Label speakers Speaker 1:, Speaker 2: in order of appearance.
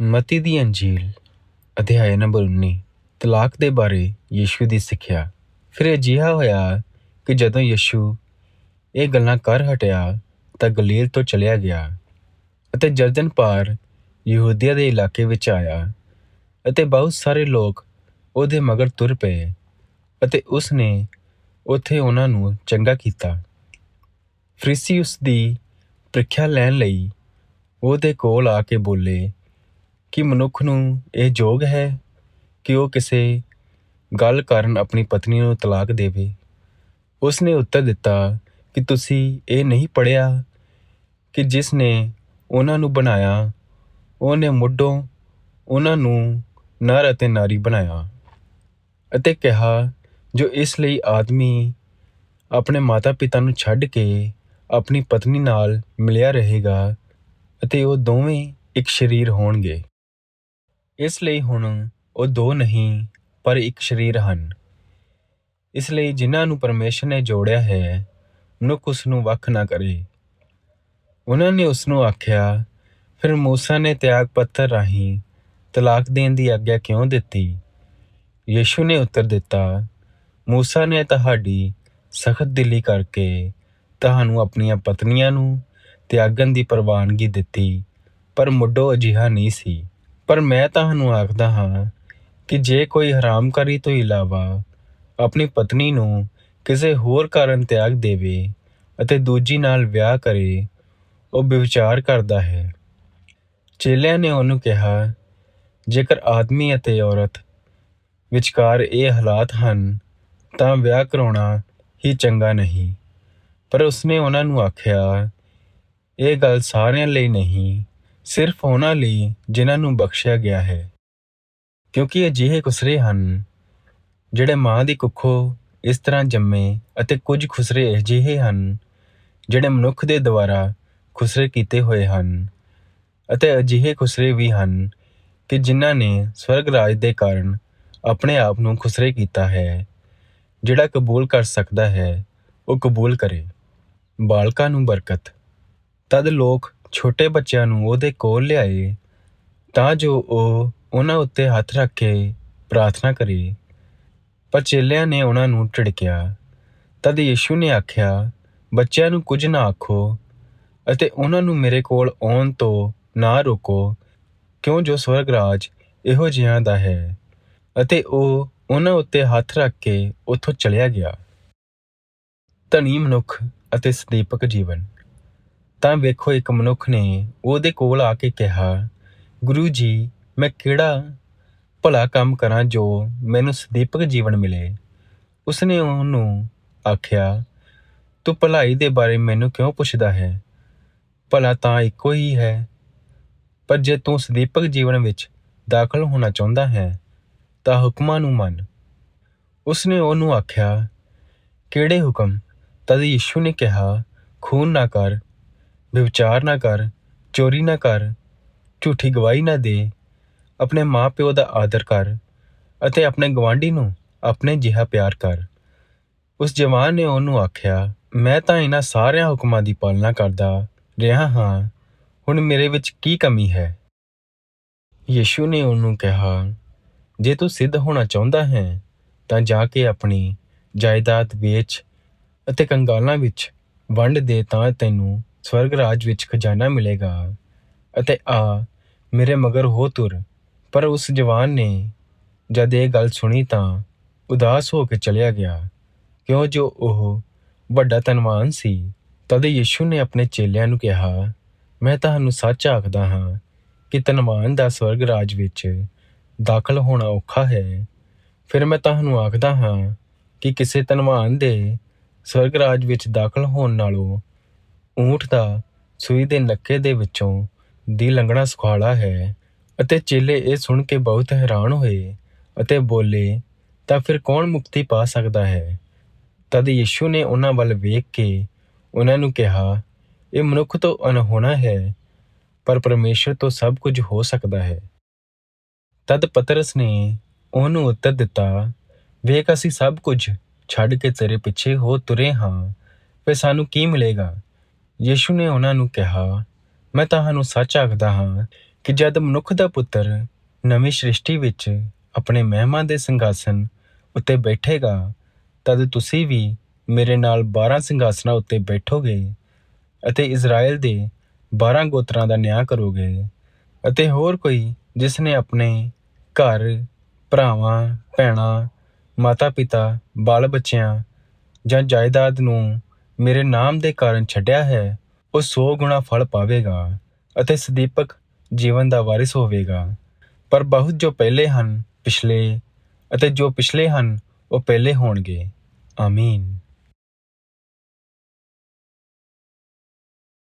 Speaker 1: ਮਤੀ ਦੀ ਅੰਜੀਲ, ਅਧਿਆਇ ਨੰਬਰ 19 ਤਲਾਕ ਦੇ ਬਾਰੇ ਯੀਸ਼ੂ ਦੀ ਸਿੱਖਿਆ। ਫਿਰ ਅਜਿਹਾ ਹੋਇਆ ਕਿ ਜਦੋਂ ਯੀਸ਼ੂ ਇਹ ਗੱਲਾਂ ਕਰ ਹਟਿਆ, ਤਾਂ ਗਲੀਲ ਤੋਂ ਚਲਿਆ ਗਿਆ ਅਤੇ ਜਰਦਨ ਪਾਰ ਯਹੂਦੀਆ ਦੇ ਇਲਾਕੇ ਵਿੱਚ ਆਇਆ ਅਤੇ ਬਹੁਤ ਸਾਰੇ ਲੋਕ ਉਹਦੇ ਮਗਰ ਤੁਰ ਪਏ ਅਤੇ ਉਸ ਨੇ ਉੱਥੇ ਉਹਨਾਂ ਨੂੰ ਚੰਗਾ ਕੀਤਾ। ਫਰੀਸੀ ਉਸ ਦੀ ਪ੍ਰੀਖਿਆ ਲੈਣ ਲਈ ਉਹਦੇ ਕੋਲ ਆ ਕੇ ਬੋਲੇ ਕਿ ਮਨੁੱਖ ਨੂੰ ਇਹ ਯੋਗ ਹੈ ਕਿ ਉਹ ਕਿਸੇ ਗੱਲ ਕਾਰਨ ਆਪਣੀ ਪਤਨੀ ਨੂੰ ਤਲਾਕ ਦੇਵੇ। ਉਸ ਨੇ ਉੱਤਰ ਦਿੱਤਾ ਕਿ ਤੁਸੀਂ ਇਹ ਨਹੀਂ ਪੜਿਆ ਕਿ ਜਿਸ ਨੇ ਉਹਨਾਂ ਨੂੰ ਬਣਾਇਆ, ਉਹਨੇ ਮੁੱਢੋਂ ਉਹਨਾਂ ਨੂੰ ਨਰ ਅਤੇ ਨਾਰੀ ਬਣਾਇਆ ਅਤੇ ਕਿਹਾ, ਜੋ ਇਸ ਲਈ ਆਦਮੀ ਆਪਣੇ ਮਾਤਾ-ਪਿਤਾ ਨੂੰ ਛੱਡ ਕੇ ਆਪਣੀ ਪਤਨੀ ਨਾਲ ਮਿਲਿਆ ਰਹੇਗਾ ਅਤੇ ਉਹ ਦੋਵੇਂ ਇੱਕ ਸਰੀਰ ਹੋਣਗੇ। ਇਸ ਲਈ ਹੁਣ ਉਹ ਦੋ ਨਹੀਂ, ਪਰ ਇੱਕ ਸਰੀਰ ਹਨ। ਇਸ ਲਈ ਜਿਨ੍ਹਾਂ ਨੂੰ ਪਰਮੇਸ਼ਰ ਨੇ ਜੋੜਿਆ ਹੈ, ਮਨੁੱਖ ਉਸ ਨੂੰ ਵੱਖ ਨਾ ਕਰੇ। ਉਹਨਾਂ ਨੇ ਉਸ ਨੂੰ ਆਖਿਆ, ਫਿਰ ਮੂਸਾ ਨੇ ਤਿਆਗ ਪੱਤਰ ਰਾਹੀਂ ਤਲਾਕ ਦੇਣ ਦੀ ਆਗਿਆ ਕਿਉਂ ਦਿੱਤੀ? ਯੀਸ਼ੂ ਨੇ ਉੱਤਰ ਦਿੱਤਾ, ਮੂਸਾ ਨੇ ਤੁਹਾਡੀ ਸਖਤ ਦਿਲੀ ਕਰਕੇ ਤੁਹਾਨੂੰ ਆਪਣੀਆਂ ਪਤਨੀਆਂ ਨੂੰ ਤਿਆਗਣ ਦੀ ਪ੍ਰਵਾਨਗੀ ਦਿੱਤੀ, ਪਰ ਮੁੱਢੋਂ ਅਜਿਹਾ ਨਹੀਂ ਸੀ। ਪਰ ਮੈਂ ਤੁਹਾਨੂੰ ਆਖਦਾ ਹਾਂ ਕਿ ਜੇ ਕੋਈ ਹਰਾਮਕਾਰੀ ਤੋਂ ਇਲਾਵਾ ਆਪਣੀ ਪਤਨੀ ਨੂੰ ਕਿਸੇ ਹੋਰ ਕਾਰਨ ਤਿਆਗ ਦੇਵੇ ਅਤੇ ਦੂਜੀ ਨਾਲ ਵਿਆਹ ਕਰੇ, ਉਹ ਵਿਵਚਾਰ ਕਰਦਾ ਹੈ। ਚੇਲਿਆਂ ਨੇ ਉਹਨੂੰ ਕਿਹਾ, ਜੇਕਰ ਆਦਮੀ ਅਤੇ ਔਰਤ ਵਿਚਕਾਰ ਇਹ ਹਾਲਾਤ ਹਨ, ਤਾਂ ਵਿਆਹ ਕਰਾਉਣਾ ਹੀ ਚੰਗਾ ਨਹੀਂ। ਪਰ ਉਸਨੇ ਉਹਨਾਂ ਨੂੰ ਆਖਿਆ, ਇਹ ਗੱਲ ਸਾਰਿਆਂ ਲਈ ਨਹੀਂ ਸਿਰਫ ਉਹਨਾਂ ਲਈ ਜਿਨ੍ਹਾਂ ਨੂੰ ਬਖਸ਼ਿਆ ਗਿਆ ਹੈ। ਕਿਉਂਕਿ ਅਜਿਹੇ ਖੁਸਰੇ ਹਨ, ਜਿਹੜੇ ਮਾਂ ਦੀ ਕੁੱਖੋਂ ਇਸ ਤਰ੍ਹਾਂ ਜੰਮੇ ਅਤੇ ਕੁਝ ਖੁਸਰੇ ਅਜਿਹੇ ਹਨ, ਜਿਹੜੇ ਮਨੁੱਖ ਦੇ ਦੁਆਰਾ ਖੁਸਰੇ ਕੀਤੇ ਹੋਏ ਹਨ ਅਤੇ ਅਜਿਹੇ ਖੁਸਰੇ ਵੀ ਹਨ ਕਿ ਜਿਨ੍ਹਾਂ ਨੇ ਸਵਰਗ ਰਾਜ ਦੇ ਕਾਰਨ ਆਪਣੇ ਆਪ ਨੂੰ ਖੁਸਰੇ ਕੀਤਾ ਹੈ। ਜਿਹੜਾ ਕਬੂਲ ਕਰ ਸਕਦਾ ਹੈ, ਉਹ ਕਬੂਲ ਕਰੇ। ਬਾਲਕਾਂ ਨੂੰ ਬਰਕਤ। ਤਦ ਲੋਕ ਛੋਟੇ ਬੱਚਿਆਂ ਨੂੰ ਉਹਦੇ ਕੋਲ ਲਿਆਏ, ਤਾਂ ਜੋ ਉਹ ਉਹਨਾਂ ਉੱਤੇ ਹੱਥ ਰੱਖ ਕੇ ਪ੍ਰਾਰਥਨਾ ਕਰੇ। ਪਰ ਚੇਲਿਆਂ ਨੇ ਉਹਨਾਂ ਨੂੰ ਝਿੜਕਿਆ ਤਦ ਯੀਸ਼ੂ ਨੇ ਆਖਿਆ, ਬੱਚਿਆਂ ਨੂੰ ਕੁਝ ਨਾ ਆਖੋ ਅਤੇ ਉਹਨਾਂ ਨੂੰ ਮੇਰੇ ਕੋਲ ਆਉਣ ਤੋਂ ਨਾ ਰੋਕੋ, ਕਿਉਂ ਜੋ ਸਵਰਗ ਰਾਜ ਇਹੋ ਜਿਹਾਂ ਦਾ ਹੈ? ਅਤੇ ਉਹ ਉਹਨਾਂ ਉੱਤੇ ਹੱਥ ਰੱਖ ਕੇ ਉੱਥੋਂ ਚਲਿਆ ਗਿਆ। ਧਨੀ ਮਨੁੱਖ ਅਤੇ ਸਦੀਪਕ ਜੀਵਨ। ਤਾਂ ਵੇਖੋ ਇੱਕ ਮਨੁੱਖ ਨੇ ਉਹਦੇ ਕੋਲ ਆ ਕੇ ਕਿਹਾ, ਗੁਰੂ ਜੀ, ਮੈਂ ਕਿਹੜਾ ਭਲਾ ਕੰਮ ਕਰਾਂ ਜੋ ਮੈਨੂੰ ਸਦੀਪਕ ਜੀਵਨ ਮਿਲੇ? ਉਸਨੇ ਉਹਨੂੰ ਆਖਿਆ, ਤੂੰ ਭਲਾਈ ਦੇ ਬਾਰੇ ਮੈਨੂੰ ਕਿਉਂ ਪੁੱਛਦਾ ਹੈ? ਭਲਾ ਤਾਂ ਇੱਕੋ ਹੀ ਹੈ, ਪਰ ਜੇ ਤੂੰ ਸਦੀਪਕ ਜੀਵਨ ਵਿੱਚ ਦਾਖਲ ਹੋਣਾ ਚਾਹੁੰਦਾ ਹੈ, ਤਾਂ ਹੁਕਮਾਂ ਨੂੰ ਮੰਨ। ਉਸਨੇ ਉਹਨੂੰ ਆਖਿਆ, ਕਿਹੜੇ ਹੁਕਮ? ਤਦ ਯਿਸੂ ਨੇ ਕਿਹਾ, ਖੂਨ ਨਾ ਕਰ ਵਿਵਚਾਰ ਨਾ ਕਰ, ਚੋਰੀ ਨਾ ਕਰ, ਝੂਠੀ ਗਵਾਹੀ ਨਾ ਦੇ। ਆਪਣੇ ਮਾਪਿਓ ਦਾ ਆਦਰ ਕਰ ਅਤੇ ਆਪਣੇ ਗਵਾਂਢੀ ਨੂੰ ਆਪਣੇ ਜਿਹਾ ਪਿਆਰ ਕਰ। ਉਸ ਜਵਾਨ ਨੇ ਉਹਨੂੰ ਆਖਿਆ, ਮੈਂ ਤਾਂ ਇਹਨਾਂ ਸਾਰਿਆਂ ਹੁਕਮਾਂ ਦੀ ਪਾਲਣਾ ਕਰਦਾ ਰਿਹਾ ਹਾਂ। ਹੁਣ ਮੇਰੇ ਵਿੱਚ ਕੀ ਕਮੀ ਹੈ? ਯੀਸ਼ੂ ਨੇ ਉਹਨੂੰ ਕਿਹਾ, ਜੇ ਤੂੰ ਸਿੱਧ ਹੋਣਾ ਚਾਹੁੰਦਾ ਹੈ, ਤਾਂ ਜਾ ਕੇ ਆਪਣੀ ਜਾਇਦਾਦ ਵੇਚ ਅਤੇ ਕੰਗਾਲਾਂ ਵਿੱਚ ਵੰਡ ਦੇ ਤਾਂ ਤੈਨੂੰ ਸਵਰਗ ਰਾਜ ਵਿੱਚ ਖਜ਼ਾਨਾ ਮਿਲੇਗਾ ਅਤੇ ਆ, ਮੇਰੇ ਮਗਰ ਹੋ ਤੁਰ। ਪਰ ਉਸ ਜਵਾਨ ਨੇ ਜਦ ਇਹ ਗੱਲ ਸੁਣੀ ਤਾਂ ਉਦਾਸ ਹੋ ਕੇ ਚਲਿਆ ਗਿਆ। ਕਿਉਂ ਜੋ ਉਹ ਵੱਡਾ ਧਨਵਾਨ ਸੀ, ਤਦ ਯਿਸੂ ਨੇ ਆਪਣੇ ਚੇਲਿਆਂ ਨੂੰ ਕਿਹਾ, ਮੈਂ ਤੁਹਾਨੂੰ ਸੱਚ ਆਖਦਾ ਹਾਂ ਕਿ ਧਨਵਾਨ ਦਾ ਸਵਰਗ ਰਾਜ ਵਿੱਚ ਦਾਖਲ ਹੋਣਾ ਔਖਾ ਹੈ। ਫਿਰ ਮੈਂ ਤੁਹਾਨੂੰ ਆਖਦਾ ਹਾਂ ਕਿ ਕਿਸੇ ਧਨਵਾਨ ਦੇ ਸਵਰਗ ਰਾਜ ਵਿੱਚ ਦਾਖਲ ਹੋਣ ਨਾਲੋਂ ਊਂਠ ਦਾ ਸੂਈ ਦੇ ਨੱਕੇ ਦੇ ਵਿੱਚੋਂ ਦੀ ਲੰਘਣਾ ਸੁਖਾਲਾ ਹੈ ਅਤੇ ਚੇਲੇ ਇਹ ਸੁਣ ਕੇ ਬਹੁਤ ਹੈਰਾਨ ਹੋਏ ਅਤੇ ਬੋਲੇ, ਤਾਂ ਫਿਰ ਕੌਣ ਮੁਕਤੀ ਪਾ ਸਕਦਾ ਹੈ? ਤਦ ਯਿਸੂ ਨੇ ਉਹਨਾਂ ਵੱਲ ਵੇਖ ਕੇ ਉਹਨਾਂ ਨੂੰ ਕਿਹਾ, ਇਹ ਮਨੁੱਖ ਤੋਂ ਅਨਹੋਣਾ ਹੈ, ਪਰ ਪਰਮੇਸ਼ਰ ਤੋਂ ਸਭ ਕੁਝ ਹੋ ਸਕਦਾ ਹੈ। ਤਦ ਪਤਰਸ ਨੇ ਉਹਨੂੰ ਉੱਤਰ ਦਿੱਤਾ, ਵੇਖ, ਅਸੀਂ ਸਭ ਕੁਝ ਛੱਡ ਕੇ ਤੇਰੇ ਪਿੱਛੇ ਹੋ ਤੁਰੇ ਹਾਂ, ਫਿਰ ਸਾਨੂੰ ਕੀ ਮਿਲੇਗਾ? ਯੀਸ਼ੂ ਨੇ ਉਹਨਾਂ ਨੂੰ ਕਿਹਾ, ਮੈਂ ਤੁਹਾਨੂੰ ਸੱਚ ਆਖਦਾ ਹਾਂ ਕਿ ਜਦ ਮਨੁੱਖ ਦਾ ਪੁੱਤਰ ਨਵੀਂ ਸ੍ਰਿਸ਼ਟੀ ਵਿੱਚ ਆਪਣੇ ਮਹਿਮਾ ਦੇ ਸਿੰਘਾਸਨ ਉੱਤੇ ਬੈਠੇਗਾ, ਤਦ ਤੁਸੀਂ ਵੀ ਮੇਰੇ ਨਾਲ 12 ਸਿੰਘਾਸਨਾਂ ਉੱਤੇ ਬੈਠੋਗੇ ਅਤੇ ਇਜ਼ਰਾਈਲ ਦੇ 12 ਗੋਤਰਾਂ ਦਾ ਨਿਆਂ ਕਰੋਗੇ ਅਤੇ ਹੋਰ ਕੋਈ ਜਿਸ ਨੇ ਆਪਣੇ ਘਰ, ਭਰਾਵਾਂ, ਭੈਣਾਂ, ਮਾਤਾ-ਪਿਤਾ, ਬਾਲ-ਬੱਚਿਆਂ ਜਾਂ ਜਾਇਦਾਦ ਨੂੰ ਮੇਰੇ ਨਾਮ ਦੇ ਕਾਰਨ ਛੱਡਿਆ ਹੈ, ਉਹ 100 ਗੁਣਾ ਫਲ ਪਾਵੇਗਾ ਅਤੇ ਸਦੀਪਕ ਜੀਵਨ ਦਾ ਵਾਰਿਸ ਹੋਵੇਗਾ। ਪਰ ਬਹੁਤ ਜੋ ਪਹਿਲੇ ਹਨ, ਪਿਛਲੇ ਅਤੇ ਜੋ ਪਿਛਲੇ ਹਨ, ਉਹ ਪਹਿਲੇ ਹੋਣਗੇ। ਆਮੀਨ।